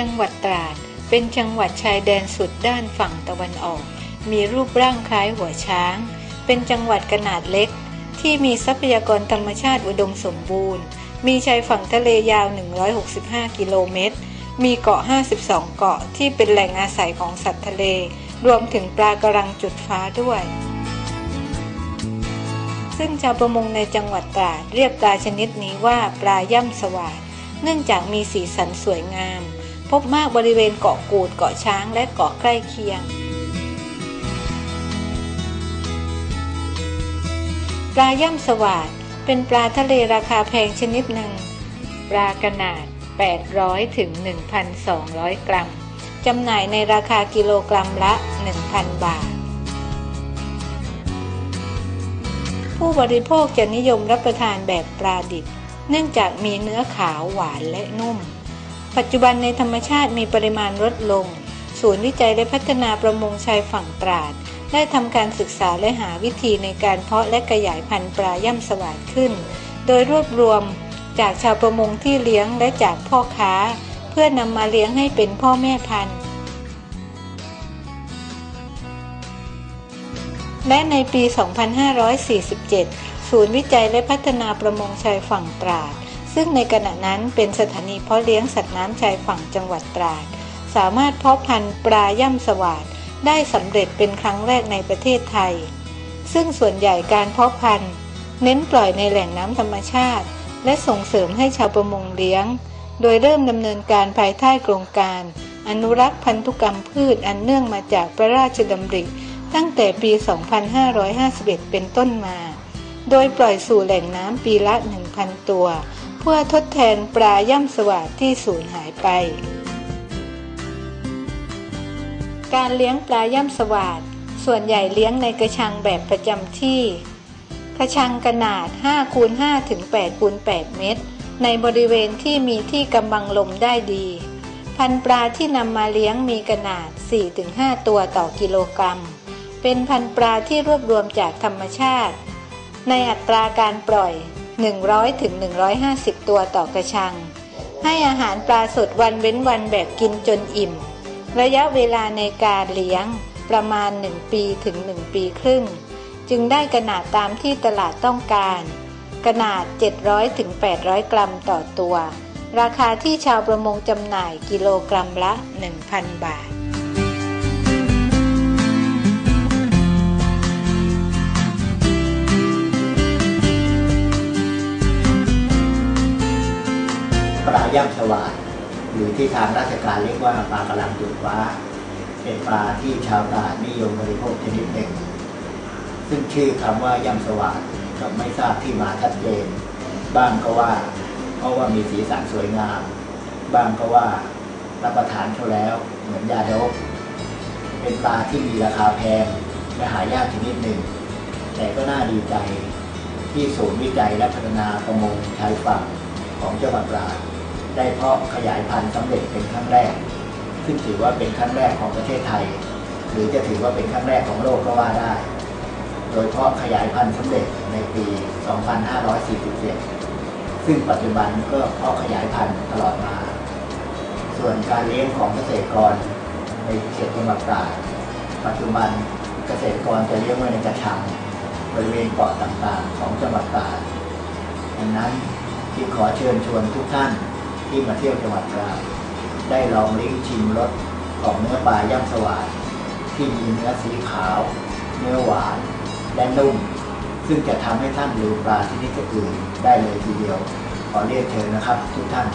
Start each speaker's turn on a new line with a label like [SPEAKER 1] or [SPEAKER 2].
[SPEAKER 1] จังหวัดตราด เป็นจังหวัดชายแดนสุดด้านฝั่งตะวันออก มีรูปร่างคล้ายหัวช้าง เป็นจังหวัดขนาดเล็ก ที่มีทรัพยากรธรรมชาติอุดมสมบูรณ์ มีชายฝั่งทะเลยาว 165 กิโลเมตร มีเกาะ 52 เกาะที่เป็นแหล่งอาศัยของสัตว์ทะเล รวมถึงปลากระรังจุดฟ้าด้วย ซึ่งชาวประมงในจังหวัดตราดเรียกปลาชนิดนี้ว่าปลาย่ำสวาดเนื่องจากมีสีสันสวยงาม พบมากบริเวณเกาะกูดเกาะช้างและเกาะใกล้เคียง ปลาย่ำสวาดเป็นปลาทะเลราคาแพงชนิดหนึ่ง ปลากระนาด 800 ถึง 1,200 กรัม จำหน่ายในราคากิโลกรัมละ 1,000 บาท ผู้บริโภคจะนิยมรับประทานแบบปลาดิบ เนื่องจากมีเนื้อขาวหวานและนุ่ม ปัจจุบันในธรรมชาติมีปริมาณลดลง ศูนย์วิจัยและพัฒนาประมงชายฝั่งตราด ได้ทำการศึกษาและหาวิธีในการเพาะและขยายพันธุ์ปลาย่ำสวาดขึ้น โดยรวบรวมจากชาวประมงที่เลี้ยงและจากพ่อค้า เพื่อนำมาเลี้ยงให้เป็นพ่อแม่พันธุ์ และในปี 2547 ศูนย์วิจัยและพัฒนาประมงชายฝั่งตราด ซึ่งในขณะนั้นเป็นสถานีเพาะเลี้ยงสัตว์น้ำชายฝั่งจังหวัดตราด สามารถเพาะพันธุ์ปลาย่ำสวาดได้สำเร็จเป็นครั้งแรกในประเทศไทย ซึ่งส่วนใหญ่การเพาะพันธุ์เน้นปล่อยในแหล่งน้ำธรรมชาติ และส่งเสริมให้ชาวประมงเลี้ยง โดยเริ่มดำเนินการภายใต้โครงการ อนุรักษ์พันธุกรรมพืชอันเนื่องมาจากพระราชดำริ ตั้งแต่ปี 2551 เป็นต้นมา โดยปล่อยสู่แหล่งน้ำปีละ 1,000 ตัว เพื่อทดแทนปลาย่ำสวาดที่สูญหายไป การเลี้ยงปลาย่ำสวาดส่วนใหญ่เลี้ยงในกระชังแบบประจำที่ กระชังขนาด5คูณ5ถึง8คูณ8เมตร ในบริเวณที่มีที่กำบังลมได้ดี พันปลาที่นำมาเลี้ยงมีขนาด 4-5 ตัวต่อกิโลกรัม เป็นพันปลาที่รวบรวมจากธรรมชาติ ในอัตราการปล่อย 100ถึง150 ตัวต่อกระชัง ให้อาหารปลาสดวันเว้นวันแบบกินจนอิ่ม ระยะเวลาในการเลี้ยงประมาณ 1 ปีถึง 1 ปีครึ่ง จึงได้ขนาดตามที่ตลาดต้องการ ขนาด 700ถึง800 กรัมต่อตัว ราคาที่ชาวประมงจำหน่ายกิโลกรัมละ 1,000 บาท
[SPEAKER 2] ย่ำสวาดหรือที่ทางราชการเรียกว่าปลากระลังจุดฟ้า เป็นปลาที่ชาวตราดนิยมบริโภคชนิดหนึ่ง ซึ่งชื่อคำว่าย่ำสวาดก็ไม่ทราบที่มาชัดเจน บ้างก็ว่า เพราะว่ามีสีสันสวยงาม บ้างก็ว่ารับประทานเขาแล้วเหมือนยาดบเป็นปลาที่มีราคาแพงและหายากชนิดหนึ่ง แต่ก็น่าดีใจที่ศูนย์วิจัยและพัฒนาประมงชายฝั่งของจังหวัดตราด ได้เพาะขยายพันธุ์สำเร็จเป็นครั้งแรก ซึ่งถือว่าเป็นครั้งแรกของประเทศไทย หรือจะถือว่าเป็นครั้งแรกของโลกก็ว่าได้ โดยเพาะขยายพันธุ์สำเร็จในปี 2547 ซึ่งปัจจุบันก็เพาะขยายพันธุ์ตลอดมา ส่วนการเลี้ยงของเกษตรกรในเขตจังหวัดตราดปัจจุบันเกษตรกรจะเลี้ยงไว้ในกระชังบริเวณเกาะต่างๆ ของจังหวัดตราดดังนั้นที่ขอเชิญชวนทุกท่าน ที่มาเที่ยวจังหวัดตราดได้ลองลิ้มชิมรสของเนื้อปลาย่างสวาดที่มีเนื้อสีขาว เนื้อหวานและนุ่ม ซึ่งจะทำให้ท่านลืมปลาชนิดอื่นได้เลยทีเดียว ขอเรียกเชิญนะครับทุกท่าน